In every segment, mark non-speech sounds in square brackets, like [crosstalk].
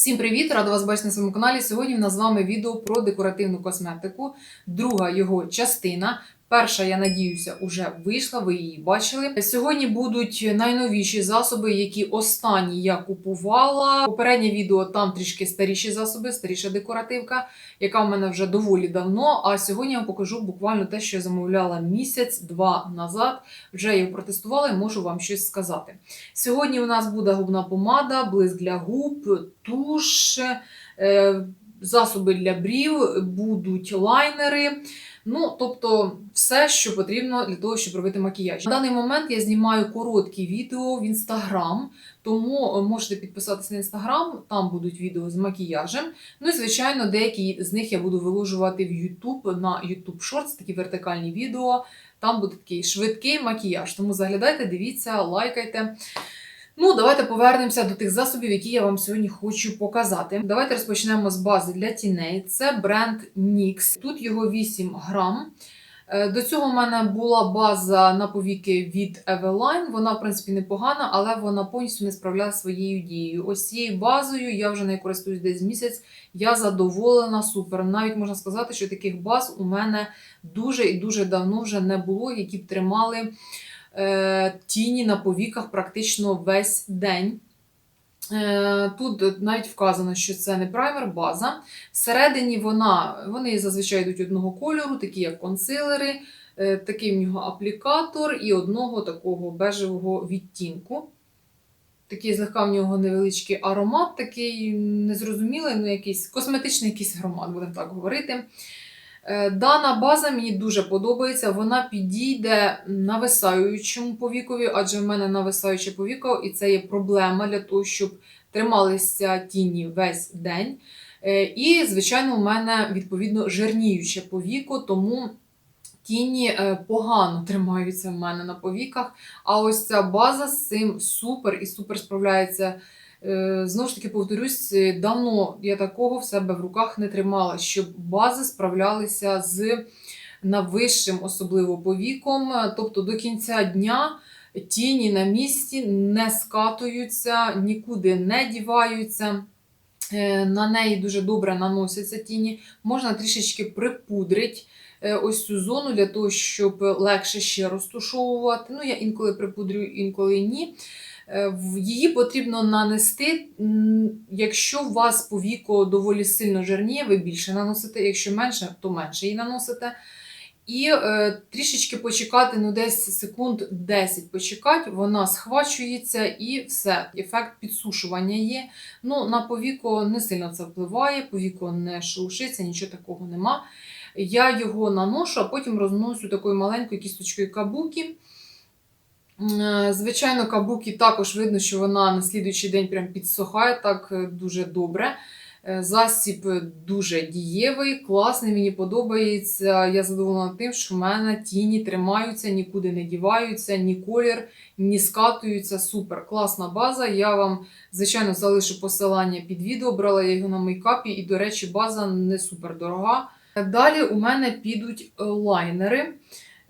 Всім привіт! Рада вас бачити на своєму каналі. Сьогодні в нас з вами відео про декоративну косметику, друга його частина. Перша, я надіюся, уже вийшла, ви її бачили. Сьогодні будуть найновіші засоби, які останні я купувала. Попереднє відео там трішки старіші засоби, старіша декоративка, яка в мене вже доволі давно. А сьогодні я вам покажу буквально те, що я замовляла місяць-два назад. Вже його протестувала і можу вам щось сказати. Сьогодні у нас буде губна помада, блиск для губ, туш, е, засоби для брів, будуть лайнери. Ну, тобто, все, що потрібно для того, щоб робити макіяж. На даний момент я знімаю короткі відео в інстаграм, тому е, можете підписатися на інстаграм, там будуть відео з макіяжем. Ну і звичайно, деякі з них я буду виложувати в YouTube на YouTube Shorts, такі вертикальні відео. Там буде такий швидкий макіяж. Тому заглядайте, дивіться, лайкайте. Ну, давайте повернемося до тих засобів, які я вам сьогодні хочу показати. Давайте розпочнемо з бази для тіней. Це бренд NYX. Тут його 8 грам. Е, До цього в мене була база на повіки від Eveline. Вона, в принципі, непогана, але вона повністю не справляє своєю дією. Ось цією базою я вже не користуюсь десь місяць. Я задоволена, супер. Навіть можна сказати, що таких баз у мене дуже і дуже давно вже не було, які б тримали е, тіні на повіках практично весь день. Е, Тут навіть вказано, що це не праймер, база. Всередині вона, вони зазвичай йдуть одного кольору, такі як консилери, е, такий в нього аплікатор і одного такого бежевого відтінку. Такий злегка в нього невеличкий аромат, такий незрозумілий, ну якийсь косметичний якийсь аромат, будемо так говорити. Е, Дана база мені дуже подобається. Вона підійде нависаючому повікові, адже в мене нависаюче повіко, і це є проблема для того, щоб трималися тіні весь день. Е, І, звичайно, у мене відповідно жирніюче повіко, тому тіні е, погано [laughs] тримаються в мене на повіках. А ось ця база з цим супер і супер справляється. Е, Знову ж таки, повторюсь, давно я такого в себе в руках не тримала, щоб бази справлялися з нависшим, особливо повіком. Тобто до кінця дня тіні на місці не скатуються, нікуди не діваються. Е, На неї дуже добре наносяться тіні. Можна трішечки припудрити е, ось цю зону для того, щоб легше ще розтушовувати. Ну, я інколи припудрюю, інколи ні. Е, Її потрібно нанести, якщо у вас повіко доволі сильно жирніє, ви більше наносите, якщо менше, то менше її наносите. І е, трішечки почекати, ну десь секунд 10 почекати, вона схвачується і все. Ефект підсушування є. Ну, на повіко не сильно це впливає, повіко не шелушиться, нічого такого нема. Я його наношу, а потім розношу такою маленькою кісточкою кабуки. Е, Звичайно, кабуки також видно, що вона на слідуючий день прям підсохає так е, дуже добре. Е, Засіб дуже дієвий, класний, мені подобається. Я задоволена тим, що в мене тіні тримаються, нікуди не діваються, ні колір, ні скатуються. Супер, класна база. Я вам, звичайно, залишу посилання під відео. Брала я його на мейкапі, і, до речі, база не супер дорога. Далі у мене підуть лайнери.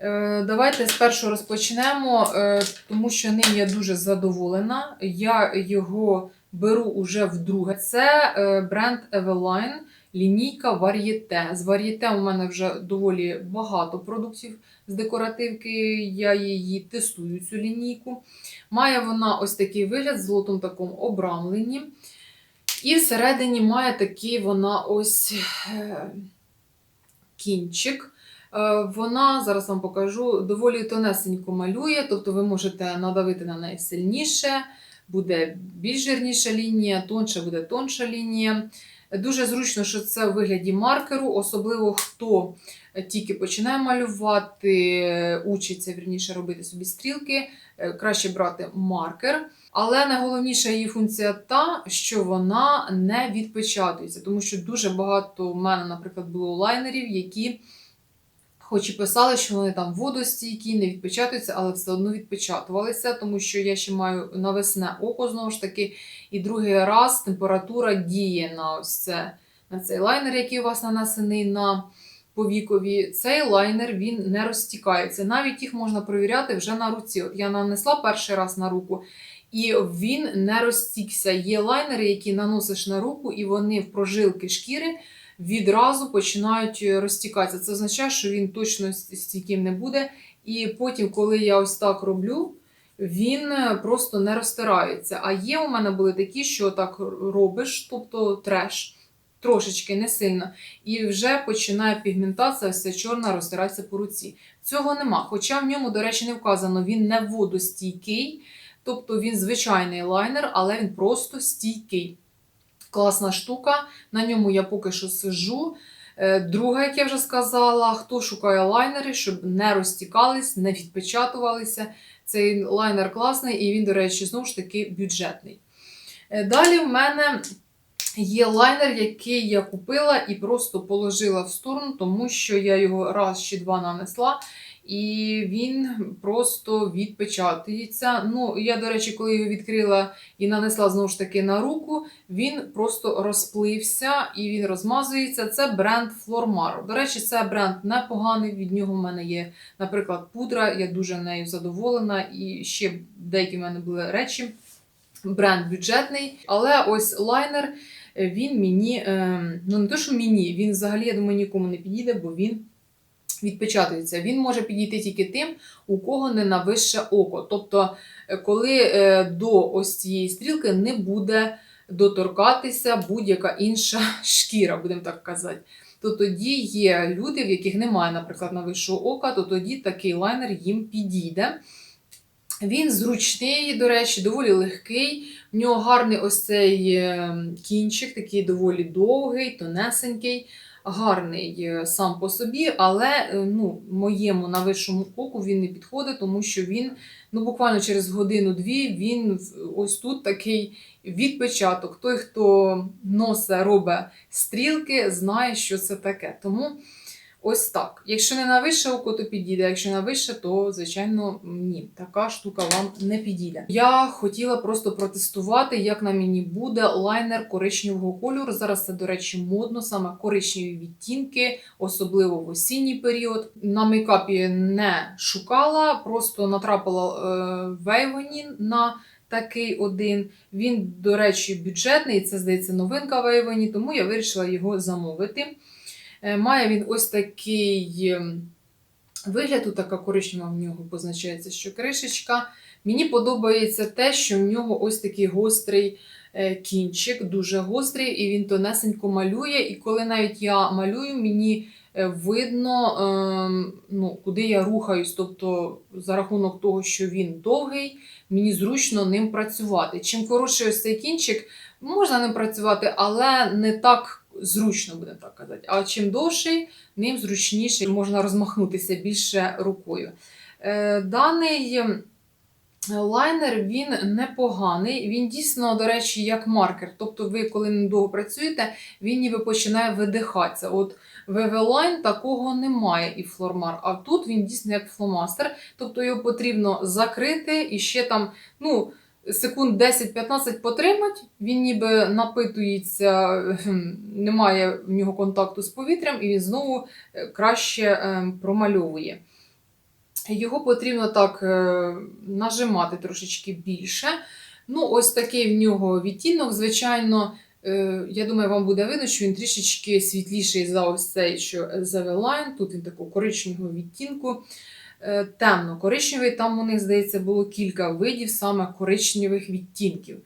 Е, Давайте спершу розпочнемо, е, тому що ним я дуже задоволена. Я його беру уже вдруге. Це е, бренд Eveline, лінійка Varieté. З Varieté у мене вже доволі багато продуктів з декоративки. Я її тестую, цю лінійку. Має вона ось такий вигляд з золотом такому обрамленні. І всередині має такий вона ось кінчик. Е, Вона, зараз вам покажу, доволі тонесенько малює, тобто ви можете надавити на неї сильніше, буде більш жирніша лінія, тонша буде тонша лінія. Дуже зручно, що це в вигляді маркеру, особливо хто тільки починає малювати, учиться вірніше робити собі стрілки, е, краще брати маркер. Але найголовніша її функція та, що вона не відпечатується, тому що дуже багато в мене, наприклад, було лайнерів, які Хоч і писали, що вони там водостійкі, не відпечатуються, але все одно відпечатувалися, тому що я ще маю навесне око знову ж таки. І другий раз температура діє на ось це, на цей лайнер, який у вас нанесений на повікові. Цей лайнер він не розтікається. Навіть їх можна перевіряти вже на руці. От я нанесла перший раз на руку, і він не розтікся. Є лайнери, які наносиш на руку, і вони в прожилки шкіри відразу починають розтікатися. Це означає, що він точно стійким не буде. І потім, коли я ось так роблю, він е, просто не розтирається. А є у мене були такі, що так робиш, тобто треш, трошечки не сильно, і вже починає пігментація, все чорна розтиратися по руці. Цього нема. Хоча в ньому, до речі, не вказано, він не водостійкий, тобто він звичайний лайнер, але він просто стійкий. Класна штука. На ньому я поки що сижу. Е, Друге, як я вже сказала, хто шукає лайнери, щоб не розтікались, не відпечатувалися. Цей лайнер класний і він, до речі, знову ж таки бюджетний. Е, Далі в мене є лайнер, який я купила і просто положила в сторону, тому що я його раз чи два нанесла. І він просто відпечатується. Ну, я, до речі, коли його відкрила і нанесла знову ж таки на руку, він просто розплився і він розмазується. Це бренд Flormar. До речі, це бренд непоганий. Від нього в мене є, наприклад, пудра. Я дуже нею задоволена. І ще деякі в мене були речі. Бренд бюджетний. Але ось лайнер він мені, е, ну не то, що мені, він взагалі, я думаю, нікому не підійде, бо він відпечатується. Він може підійти тільки тим, у кого не на вище око. Тобто, е, коли е, до ось цієї стрілки не буде доторкатися будь-яка інша [laughs] шкіра, будемо так казати. То тоді є люди, в яких немає, наприклад, на вищого ока, то тоді такий лайнер їм підійде. Він зручний, до речі, доволі легкий. В нього гарний ось цей е, кінчик, такий доволі довгий, тонесенький, гарний е, сам по собі, але е, ну, моєму на вищому оку він не підходить, тому що він ну, буквально через годину-дві він ось тут такий відпечаток. Той, хто носа робить стрілки, знає, що це таке. Тому ось так. Якщо не на вище око, то підійде. Якщо на вище, то звичайно ні. Така штука вам не підійде. Я хотіла просто протестувати, як на мені буде лайнер коричневого кольору. Зараз це, до речі, модно, саме коричневі відтінки, особливо в осінній період. На мейкапі не шукала, просто натрапила е, в Avon на такий один. Він, до речі, бюджетний, це здається новинка в Avon, тому я вирішила його замовити. Е, Має він ось такий ем, вигляд, тут така коричнева в нього позначається, що кришечка. Мені подобається те, що в нього ось такий гострий е, кінчик, дуже гострий, і він тонесенько малює. І коли навіть я малюю, мені е, видно, ем, ну, куди я рухаюсь. Тобто, за рахунок того, що він довгий, мені зручно ним працювати. Чим коротший ось цей кінчик, можна ним працювати, але не так зручно, будемо так казати. А чим довший, ним зручніше можна розмахнутися більше рукою. Е, Даний ем, лайнер він непоганий. Він дійсно, до речі, як маркер. Тобто, ви, коли ним довго працюєте, він ніби починає видихатися. От Line такого немає і Флормар, а тут він дійсно як фломастер. Тобто його потрібно закрити і ще там, ну. Секунд 10-15 потримать, він ніби напитується, ем, немає в нього контакту з повітрям, і він знову е, краще ем, промальовує. Його потрібно так е, нажимати трошечки більше. Ну, ось такий в нього відтінок. Звичайно, е, я думаю, вам буде видно, що він трішечки світліший за ось цей, що The Line. Тут він такого коричневого відтінку. Е, Темно-коричневий, там у них, здається, було кілька видів саме коричневих відтінків.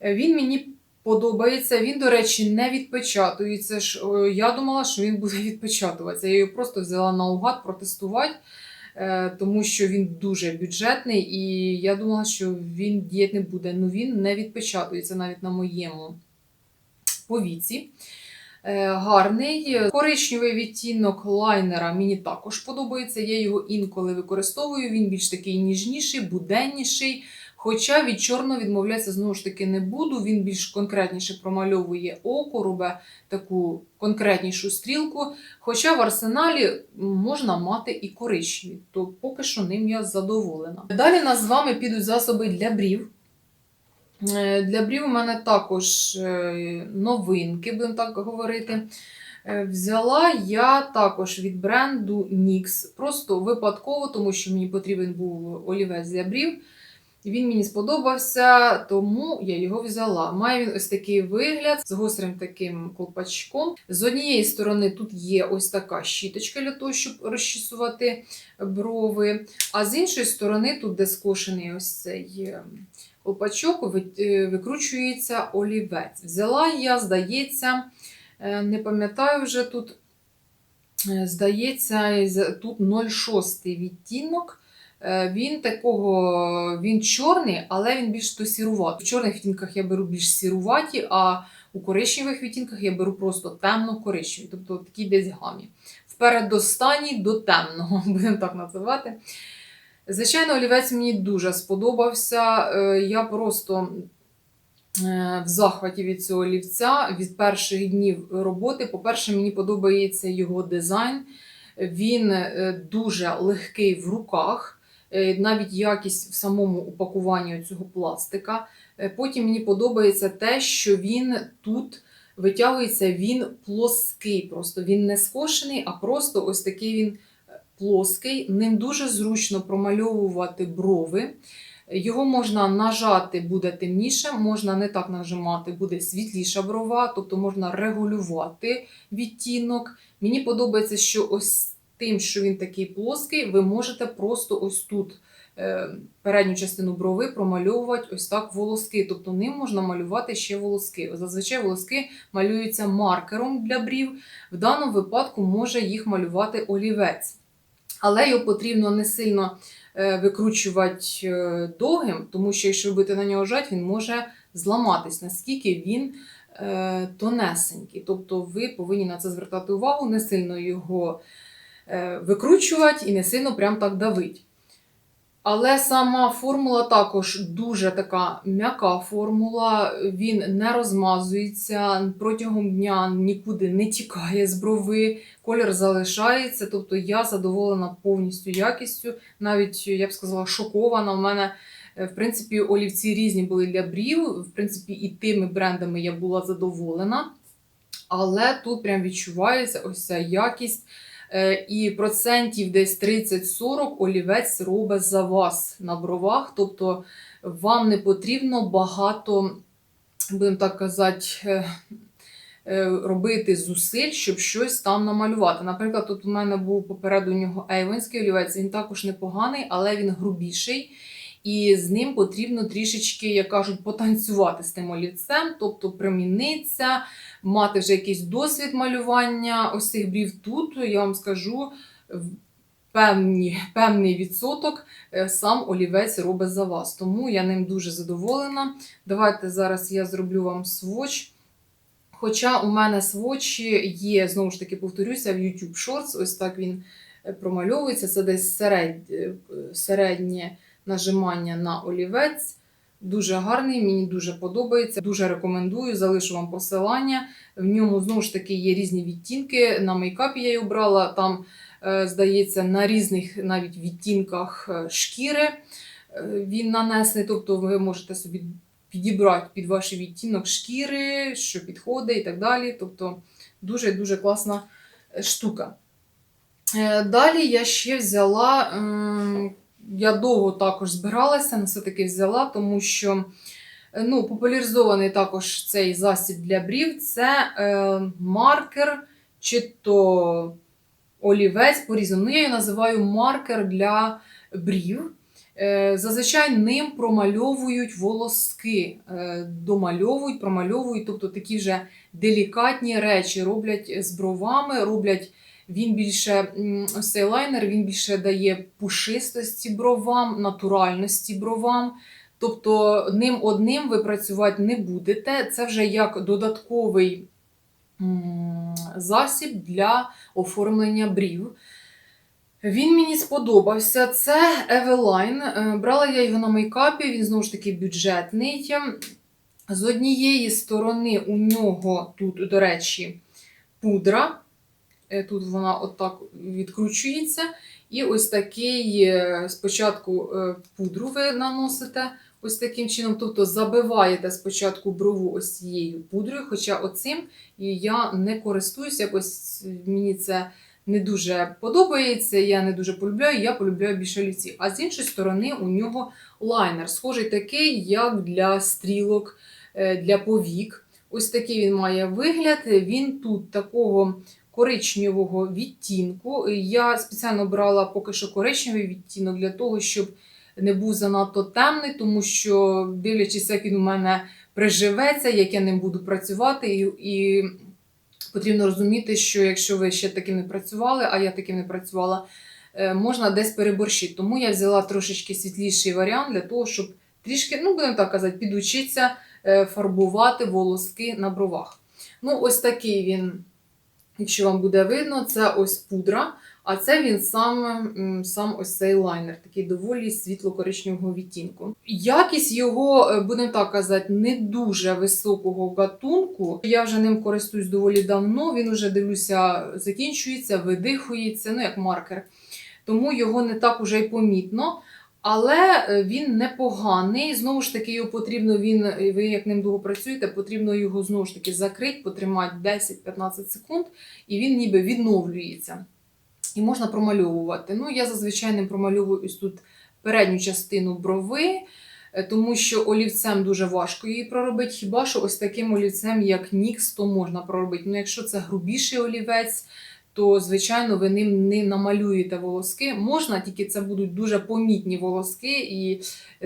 Е, Він мені подобається. Він, до речі, не відпечатується. Е, Я думала, що він буде [laughs] відпечатуватися. Я його просто взяла наугад протестувати, тому що він дуже бюджетний, і я думала, що він діяти не буде. Ну він не відпечатується навіть на моєму повіці. Е, Гарний. Коричневий відтінок лайнера мені також подобається. Я його інколи використовую. Він більш такий ніжніший, буденніший. Хоча від чорного відмовлятися знову ж таки не буду. Він більш конкретніше промальовує око, робить таку конкретнішу стрілку. Хоча в арсеналі можна мати і коричневі, то поки що ним я задоволена. Далі нас з вами підуть засоби для брів. Е, Для брів у мене також е, новинки, будемо так говорити. Е, Взяла я також від бренду NYX. Просто випадково, тому що мені потрібен був олівець для брів. Він мені сподобався, тому я його взяла. Має він ось такий вигляд з гострим таким колпачком. З однієї сторони тут є ось така щіточка для того, щоб розчісувати брови. А з іншої сторони, тут, де скошений ось цей колпачок, е, викручується олівець. Взяла я, здається, е, не пам'ятаю вже тут, е, здається, тут 0,6 відтінок. Він такого, він чорний, але він більш то сіруватий. В чорних відтінках я беру більш сіруваті, а у коричневих відтінках я беру просто темно-коричневі, тобто такі десь гамі. Впередостанній до темного, [laughs] будемо так називати. Звичайно, олівець мені дуже сподобався. Е, Я просто е, в захваті від цього олівця від перших днів роботи. По-перше, мені подобається його дизайн. Він е, дуже легкий в руках, навіть якість в самому упакуванні цього пластика. Потім мені подобається те, що він тут витягується, він плоский. Просто він не скошений, а просто ось такий він плоский. Ним дуже зручно промальовувати брови. Його можна нажати, буде темніше, можна не так нажимати, буде світліша брова, тобто можна регулювати відтінок. Мені подобається, що ось тим, що він такий плоский, ви можете просто ось тут е, передню частину брови промальовувати ось так волоски. Тобто ним можна малювати ще волоски. Зазвичай волоски малюються маркером для брів. В даному випадку може їх малювати олівець. Але його потрібно не сильно е, викручувати е, довгим, тому що якщо ви на нього жать, він може зламатись, наскільки він е, тонесенький. Тобто ви повинні на це звертати увагу, не сильно його викручувати і не сильно прям так давить. Але сама формула також дуже така м'яка формула, він не розмазується протягом дня, нікуди не тікає з брови, колір залишається. Тобто я задоволена повністю якістю, навіть я б сказала, шокована. У мене е, в принципі олівці різні були для брів. В принципі, і тими брендами я була задоволена. Але тут прям відчувається ось ця якість. Е, І процентів десь 30-40 олівець робить за вас на бровах. Тобто вам не потрібно багато, будемо так казати, е, е, робити зусиль, щоб щось там намалювати. Наприклад, тут у мене був попереду нього ейвенський олівець, він також непоганий, але він грубіший. І з ним потрібно трішечки, як кажуть, потанцювати з тим олівцем, тобто примінитися, мати вже якийсь досвід малювання ось цих брів тут, я вам скажу, певні, певний відсоток е, сам олівець робить за вас. Тому я ним дуже задоволена. Давайте зараз я зроблю вам своч. Хоча у мене свочі є, знову ж таки, повторюся, в YouTube Shorts, ось так він е, промальовується. Це десь е, середнє нажимання на олівець. Дуже гарний, мені дуже подобається. Дуже рекомендую, залишу вам посилання. В ньому знову ж таки є різні відтінки. На мейкапі я його брала. Там, е, здається, на різних навіть відтінках е, шкіри е, він нанесений. Тобто ви можете собі підібрати під ваш відтінок шкіри, що підходить і так далі. Тобто дуже-дуже класна штука. Далі я ще взяла. Я довго також збиралася, але все-таки взяла, тому що е, ну, популяризований також цей засіб для брів це е, маркер чи то олівець по-різному. Ну, я її називаю маркер для брів. Е, Зазвичай ним промальовують волоски, е, домальовують, промальовують, тобто такі вже делікатні речі роблять з бровами, роблять він більше ось цей лайнер він більше дає пушистості бровам, натуральності бровам. Тобто ним одним ви працювати не будете. Це вже як додатковий засіб для оформлення брів. Він мені сподобався. Це Eveline. Е, Брала я його на мейкапі, він знову ж таки бюджетний. З однієї сторони у нього тут, до речі, пудра. Е, Тут вона отак відкручується. І ось такий е, спочатку е, пудру ви наносите ось таким чином. Тобто забиваєте спочатку брову ось цією пудрою, хоча оцим я не користуюсь, якось мені це не дуже подобається, я не дуже полюбляю, я полюбляю більше олівці. А з іншої сторони, у нього лайнер, схожий такий, як для стрілок, для повік. Ось такий він має вигляд. Він тут такого коричневого відтінку. Я спеціально брала поки що коричневий відтінок для того, щоб не був занадто темний, тому що, дивлячись, як він у мене приживеться, як я ним буду працювати, і, і потрібно розуміти, що якщо ви ще таким не працювали, а я таким не працювала, е, можна десь переборщити. Тому я взяла трошечки світліший варіант для того, щоб трішки, ну будемо так казати, підучитися е, фарбувати волоски на бровах. Ну, ось такий він, якщо вам буде видно, це ось пудра. А це він сам, сам ось цей лайнер, такий доволі світло-коричневого відтінку. Якість його, е, будемо так казати, не дуже високого гатунку. Я вже ним користуюсь доволі давно. Він уже дивлюся, закінчується, видихується, ну як маркер. Тому його не так уже й помітно. Але е, він непоганий. Знову ж таки, його потрібно, він, е, ви як ним довго працюєте, потрібно його знову ж таки закрити, потримати 10-15 секунд, і він ніби відновлюється. І можна промальовувати. Ну, я зазвичай ним промальовую ось тут передню частину брови, е, тому що олівцем дуже важко її проробити. Хіба що ось таким олівцем, як Нікс, то можна проробити. Ну, якщо це грубіший олівець, то, звичайно, ви ним не намалюєте волоски. Можна, тільки це будуть дуже помітні волоски, і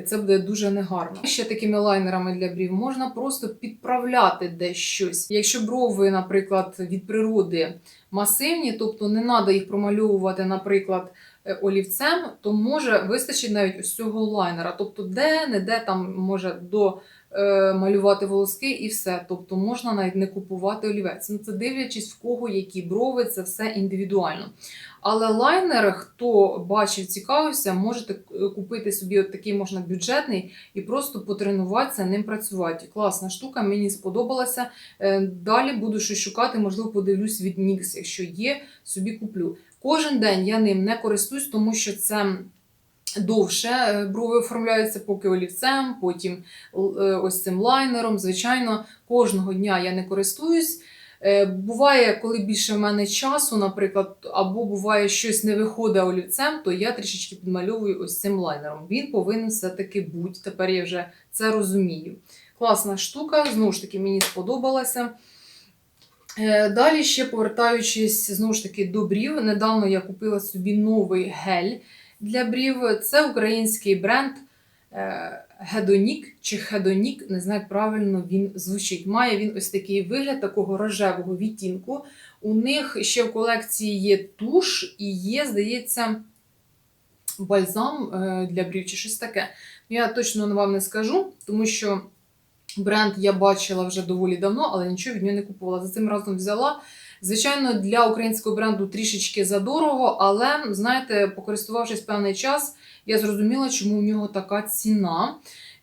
це буде дуже негарно. Ще такими лайнерами для брів можна просто підправляти десь щось. Якщо брови, наприклад, від природи масивні, тобто не треба їх промальовувати, наприклад, е, олівцем, то може вистачить навіть ось цього лайнера. Тобто, де-не-де там може до малювати волоски і все. Тобто можна навіть не купувати олівець. Ну, це дивлячись, в кого які брови, це все індивідуально. Але лайнер, хто бачив, цікавився, можете е, купити собі от такий можна бюджетний і просто потренуватися ним працювати. Класна штука, мені сподобалася. Е, Далі буду щось шукати, можливо, подивлюсь від NYX, якщо є, собі куплю. Кожен день я ним не користуюсь, тому що це довше е, брови оформляються, поки олівцем, потім е, ось цим лайнером. Звичайно, кожного дня я не користуюсь. Е, Буває, коли більше в мене часу, наприклад, або буває щось не виходить олівцем, то я трішечки підмальовую ось цим лайнером. Він повинен все-таки бути. Тепер я вже це розумію. Класна штука, знову ж таки, мені сподобалася. Далі ще повертаючись знову ж таки до брів, недавно я купила собі новий гель для брів. Це український бренд Гедонік чи Хедонік, не знаю, як правильно він звучить. Має він ось такий вигляд такого рожевого відтінку. У них ще в колекції є туш і є, здається, бальзам е, для брів чи щось таке. Я точно вам не скажу, тому що бренд я бачила вже доволі давно, але нічого від нього не купувала. За цим разом взяла. Звичайно, для українського бренду трішечки задорого, але, знаєте, покористувавшись певний час, я зрозуміла, чому у нього така ціна.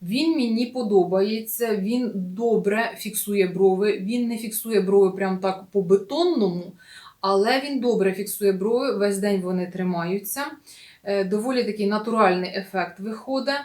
Він мені подобається, він добре фіксує брови. Він не фіксує брови прям так по бетонному, але він добре фіксує брови, весь день вони тримаються. Е, Доволі такий натуральний ефект виходить.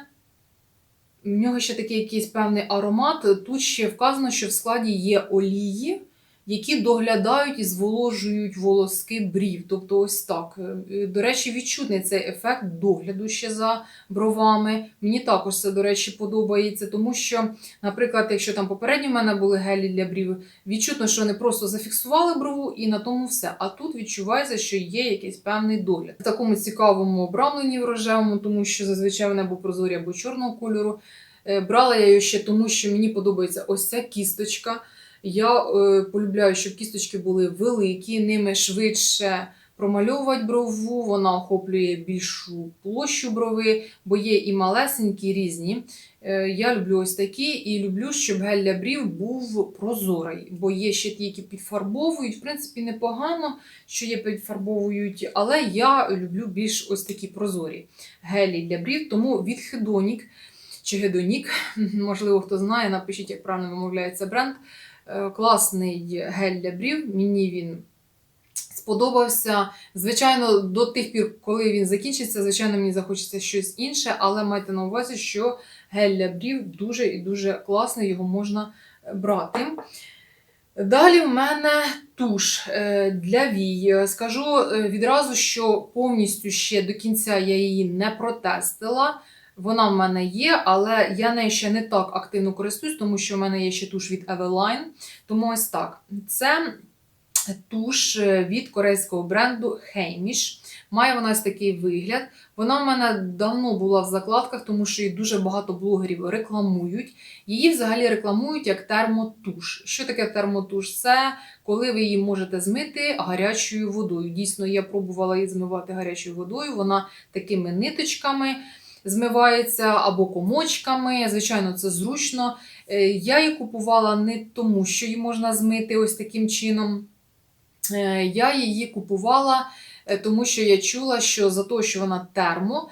В нього ще такий якийсь певний аромат. Тут ще вказано, що в складі є олії, які доглядають і зволожують волоски брів. Тобто, ось так. Е, До речі, відчутний цей ефект догляду ще за бровами. Мені також це, до речі, подобається, тому що, наприклад, якщо там попередні в мене були гелі для брів, відчутно, що вони просто зафіксували брову і на тому все. А тут відчувається, що є якийсь певний догляд. В такому цікавому обрамленні в рожевому, тому що зазвичай вони або прозорі, або чорного кольору. Е, Брала я її ще тому, що мені подобається ось ця кісточка. Я е, полюбляю, щоб кісточки були великі, ними швидше промальовувати брову, вона охоплює більшу площу брови, бо є і малесенькі, і різні. Е, Я люблю ось такі і люблю, щоб гель для брів був прозорий, бо є ще ті, які підфарбовують. В принципі, непогано, що є підфарбовують, але я люблю більш ось такі прозорі гелі для брів, тому від Hedonic чи Гедонік, [laughs] можливо, хто знає, напишіть, як правильно вимовляється бренд. Е, Класний гель для брів, мені він сподобався. Звичайно, до тих пір, коли він закінчиться, звичайно, мені захочеться щось інше, але майте на увазі, що гель для брів дуже і дуже класний, його можна брати. Далі в мене туш е, для вій. Скажу е, відразу, що повністю ще до кінця я її не протестила. Вона в мене є, але я нею ще не так активно користуюсь, тому що в мене є ще туш від Eveline. Тому ось так. Це туш е, від корейського бренду Heimish. Має вона ось такий вигляд. Вона в мене давно була в закладках, тому що її дуже багато блогерів рекламують. Її взагалі рекламують як термотуш. Що таке термотуш? Це коли ви її можете змити гарячою водою. Дійсно, я пробувала її змивати гарячою водою. Вона такими ниточками змивається або комочками. Звичайно, це зручно. Е, Я її купувала не тому, що її можна змити ось таким чином. Е, Я її купувала, е, тому що я чула, що за те, що вона термо,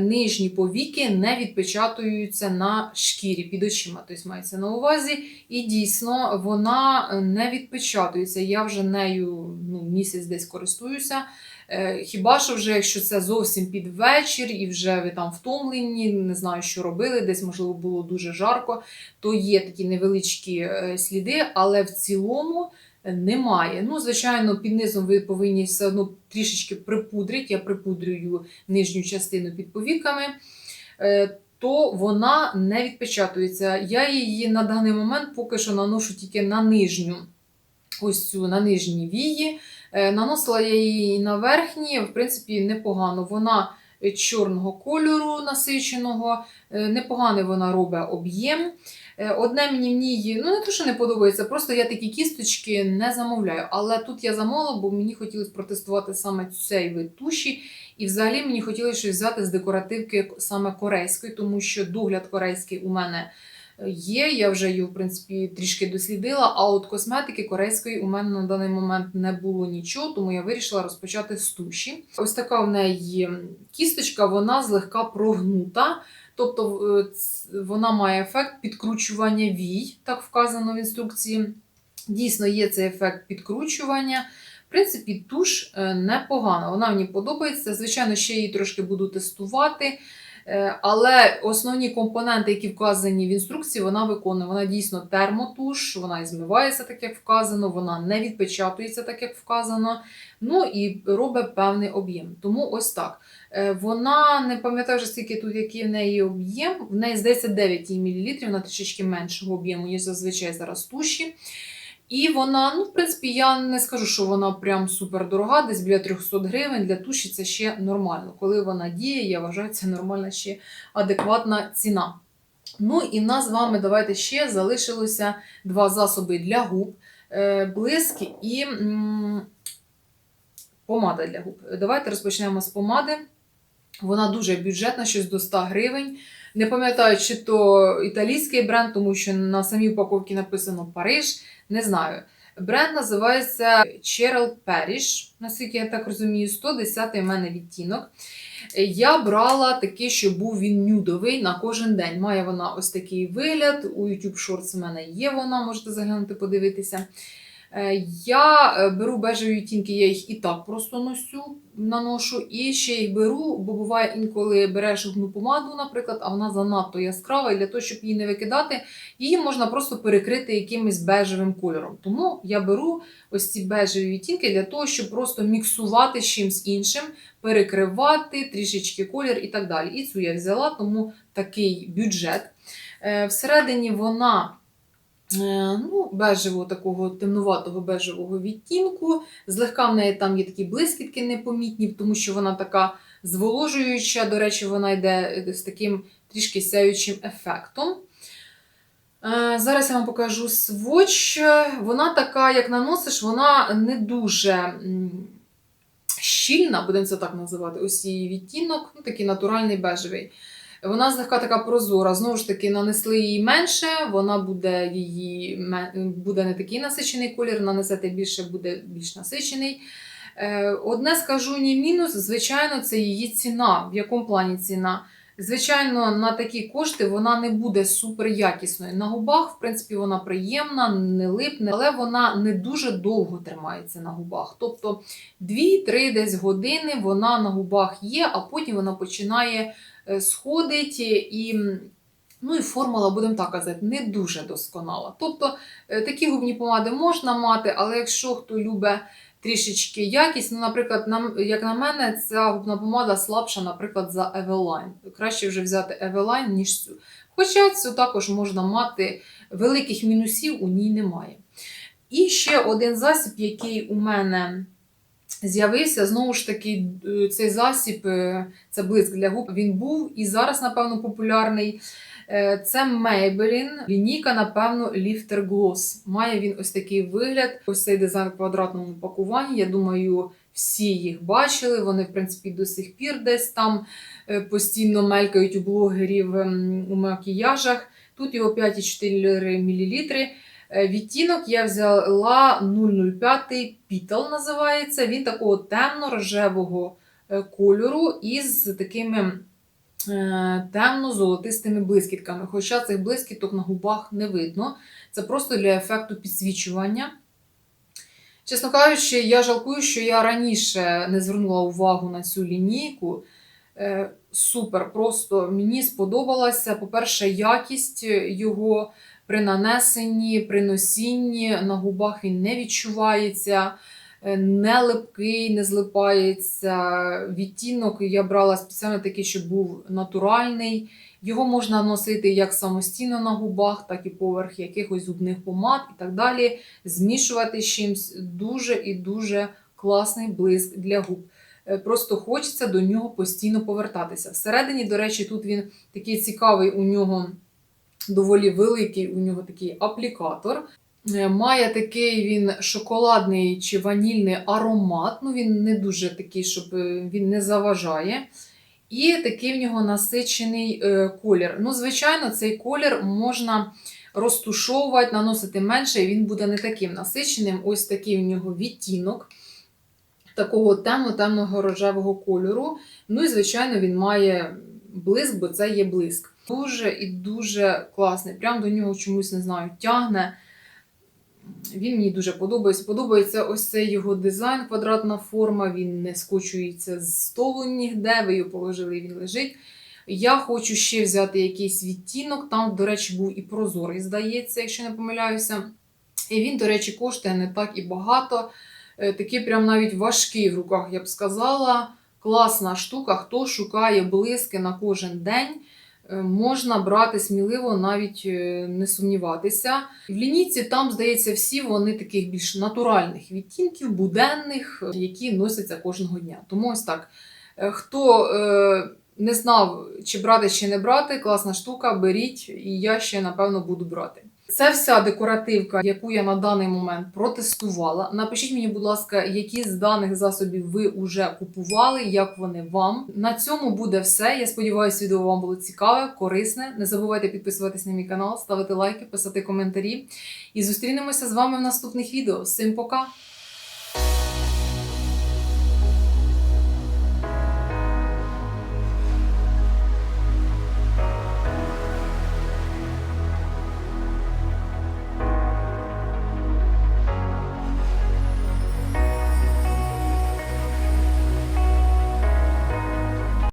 нижні повіки не відпечатуються на шкірі під очима. Тобто мається на увазі. І дійсно вона не відпечатується. Я вже нею ну, місяць десь користуюся. Е, Хіба що вже, якщо це зовсім під вечір, і вже ви там втомлені, не знаю, що робили, десь, можливо, було дуже жарко, то є такі невеличкі е, сліди, але в цілому немає. Ну, звичайно, під низом ви повинні все одно трішечки припудрити. Я припудрюю нижню частину під повіками. Е, То вона не відпечатується. Я її на даний момент поки що наношу тільки на нижню, ось цю на нижні вії. Е, Наносила я її на верхні, в принципі, непогано. Вона е, чорного кольору насиченого, е, непоганий вона робить об'єм. Одне мені в ній, ну не то, що не подобається, просто я такі кісточки не замовляю. Але тут я замовила, бо мені хотілося протестувати саме цей вид туші. І взагалі мені хотілося взяти з декоративки саме корейської, тому що догляд корейський у мене є. Я вже її, в принципі, трішки дослідила. А от косметики корейської у мене на даний момент не було нічого, тому я вирішила розпочати з туші. Ось така в неї кісточка, вона злегка прогнута. Тобто е, вона має ефект підкручування вій, так вказано в інструкції. Дійсно, є цей ефект підкручування. В принципі, туш е, непогана. Вона мені подобається. Звичайно, ще її трошки буду тестувати. Е, Але основні компоненти, які вказані в інструкції, вона виконує. Вона дійсно термотуш, вона і змивається, так як вказано, вона не відпечатується, так як вказано. Ну і робить певний об'єм. Тому ось так. Е, Вона не пам'ятаю вже скільки тут, який в неї об'єм. В неї здається 9 мл, вона трішечки меншого об'єму, ніж зазвичай зараз туші. І вона, ну, в принципі, я не скажу, що вона прям супер дорога, десь біля 300 гривень для туші це ще нормально. Коли вона діє, я вважаю, це нормальна ще адекватна ціна. Ну і нас з вами давайте ще залишилося два засоби для губ: е, блиск і помада для губ. Давайте розпочнемо з помади. Вона дуже бюджетна, щось до 100 гривень. Не пам'ятаю, чи то італійський бренд, тому що на самій упаковці написано Париж. Не знаю. Бренд називається Cheryl Parish, наскільки я так розумію, 110-й в мене відтінок. Я брала такий, що був він нюдовий на кожен день. Має вона ось такий вигляд. У YouTube Shorts в мене є вона, можете заглянути, подивитися. Е, Я е, беру бежеві відтінки, я їх і так просто носю, наношу, і ще їх беру, бо буває інколи береш губну помаду, наприклад, а вона занадто яскрава, і для того, щоб її не викидати, її можна просто перекрити якимось бежевим кольором. Тому я беру ось ці бежеві відтінки для того, щоб просто міксувати з чимось іншим, перекривати трішечки колір і так далі. І цю я взяла, тому такий бюджет. Е, Всередині вона. Е, Ну, бежевого такого темнуватого бежевого відтінку. Злегка в неї там є такі блискітки непомітні, тому що вона така зволожуюча. До речі, вона йде з таким трішки сяючим ефектом. Е, Зараз я вам покажу сводч. Вона така, як наносиш, вона не дуже щільна, будемо це так називати. Ось її відтінок, ну, такий натуральний бежевий. Вона злегка така прозора. Знову ж таки, нанесли її менше, вона буде її буде не такий насичений колір, нанесете більше, буде більш насичений. Е, Одне скажу ні мінус, звичайно, це її ціна. В якому плані ціна? Звичайно, на такі кошти вона не буде супер якісною. На губах, в принципі, вона приємна, не липне, але вона не дуже довго тримається на губах. Тобто 2-3 десь години вона на губах є, а потім вона починає сходить і Ну і формула, будемо так казати, не дуже досконала. Тобто е, такі губні помади можна мати, але якщо хто любить трішечки якість, ну, наприклад, як на мене, ця губна помада слабша, наприклад, за Eveline. Краще вже взяти Eveline, ніж цю. Хоча цю також можна мати, великих мінусів у ній немає. І ще один засіб, який у мене з'явився, знову ж таки, е, цей засіб, е, це блиск для губ, він був і зараз, напевно, популярний. Е, Це Maybelline, лінійка, напевно, Lifter Gloss. Має він ось такий вигляд, ось цей дизайн в квадратному пакуванні. Я думаю, всі їх бачили. Вони, в принципі, до сих пір десь там постійно мелькають у блогерів ем, у макіяжах. Тут його 5,4 мл. Е, Відтінок я взяла 005 Пітал називається. Він такого темно-рожевого е, кольору із такими е, темно-золотистими блискітками. Хоча цих блискіток на губах не видно. Це просто для ефекту підсвічування. Чесно кажучи, я жалкую, що я раніше не звернула увагу на цю лінійку. Супер, просто мені сподобалася. По-перше, якість його при нанесенні, при носінні на губах він не відчувається, е, не липкий, не злипається. Відтінок я брала спеціально такий, щоб був натуральний. Його можна носити як самостійно на губах, так і поверх якихось зубних помад і так далі. Змішувати з чимось дуже і дуже класний блиск для губ. Е, Просто хочеться до нього постійно повертатися. Всередині, до речі, тут він такий цікавий, у нього доволі великий, у нього такий аплікатор. Е, Має такий він шоколадний чи ванільний аромат. Ну, він не дуже такий, щоб е, він не заважає. І такий в нього насичений е, колір. Ну, звичайно, цей колір можна розтушовувати, наносити менше, і він буде не таким насиченим. Ось такий в нього відтінок такого темно-темного рожевого кольору. Ну і, звичайно, він має блиск, бо це є блиск. Дуже і дуже класний. Прям до нього чомусь не знаю, тягне. Він мені дуже подобається. Подобається ось цей його дизайн, квадратна форма, він не скочується з столу нігде, ви його положили, він лежить. Я хочу ще взяти якийсь відтінок. Там, до речі, був і прозорий, здається, якщо не помиляюся. І він, до речі, коштує не так і багато. Е, Такий прям навіть важкий в руках, я б сказала. Класна штука. Хто шукає блиски на кожен день, можна брати сміливо, навіть е, не сумніватися. В лінійці там, здається, всі вони таких більш натуральних відтінків, буденних, е, які носяться кожного дня. Тому ось так. Е, Хто е, не знав, чи брати, чи не брати, класна штука, беріть, і я ще, напевно, буду брати. Це вся декоративка, яку я на даний момент протестувала. Напишіть мені, будь ласка, які з даних засобів ви вже купували, як вони вам. На цьому буде все. Я сподіваюся, відео вам було цікаве, корисне. Не забувайте підписуватись на мій канал, ставити лайки, писати коментарі. І зустрінемося з вами в наступних відео. Всім пока!